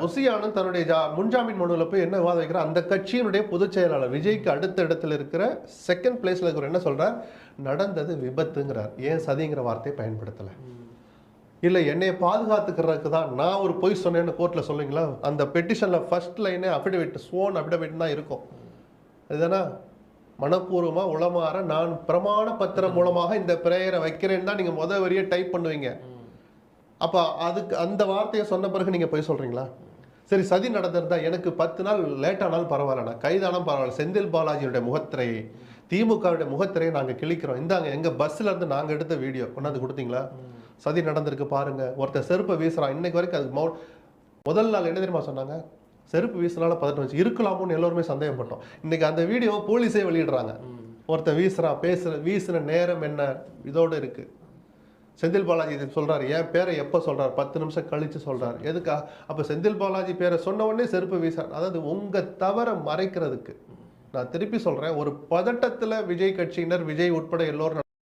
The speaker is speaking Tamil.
புசி தன்னுடைய ஜா- முன்ஜாமீன் மனுவில் போய் என்ன விவாதம் வைக்கிறார் அந்த கட்சியினுடைய பொதுச் செயலாளர் விஜய்க்கு அடுத்த இடத்துல இருக்கிற செகண்ட் பிளேஸில் இருக்கிற என்ன சொல்கிறார் நடந்தது விபத்துங்கிறார். ஏன் சதிங்கிற வார்த்தையை பயன்படுத்தலை. இல்லை என்னையை பாதுகாத்துக்கிறதுக்கு தான் நான் ஒரு பொய் சொன்னேன்னு கோர்ட்டில் சொல்லுவீங்களா அந்த பெட்டிஷனில் ஃபர்ஸ்ட் லைனே அஃபிடவிட் ஸ்வோன் அஃபிடவிட் தான் இருக்கும். இதுதானா மனப்பூர்வமாக உளமாற நான் பிரமாண பத்திரம் மூலமாக இந்த பிரேயரை வைக்கிறேன்னு தான் நீங்கள் முத வரியை டைப் பண்ணுவீங்க. அப்ப அதுக்கு அந்த வார்த்தையை சொன்ன பிறகு நீங்க போய் சொல்றீங்களா? சரி சதி நடந்திருந்தா எனக்கு பத்து நாள் லேட் ஆனாலும் பரவாயில்லண்ணா. கைதானாலும் பரவாயில்ல. செந்தில் பாலாஜியுடைய முகத்திரையை திமுகவுடைய முகத்திரையை நாங்க கிழிக்கிறோம். இந்தாங்க எங்க பஸ்ல இருந்து நாங்க எடுத்த வீடியோ. கொண்டாந்து கொடுத்தீங்களா? சதி நடந்திருக்கு பாருங்க. ஒருத்தர் செருப்பை வீசுறான். இன்னைக்கு வரைக்கும் அது மௌ முதல் நாள் என்ன தெரியுமா சொன்னாங்க? செருப்பு வீசினால பதட்டம் வச்சு இருக்கலாமோன்னு எல்லோருமே சந்தேகப்பட்டோம். இன்னைக்கு அந்த வீடியோ போலீஸே வெளியிடுறாங்க. ஒருத்தன் வீசுறான் பேசுற வீசுன நேரம் என்ன? இதோட இருக்கு. செந்தில் பாலாஜி இது சொல்றாரு என் பேரை எப்போ சொல்கிறார் பத்து நிமிஷம் கழிச்சு சொல்றாரு. எதுக்கா? அப்ப செந்தில் பாலாஜி பேரை சொன்ன உடனே செருப்பு வீசார். அதாவது உங்க தவறை மறைக்கிறதுக்கு. நான் திருப்பி சொல்றேன் ஒரு பதட்டத்துல விஜய் கட்சியினர் விஜய் உட்பட எல்லோரும்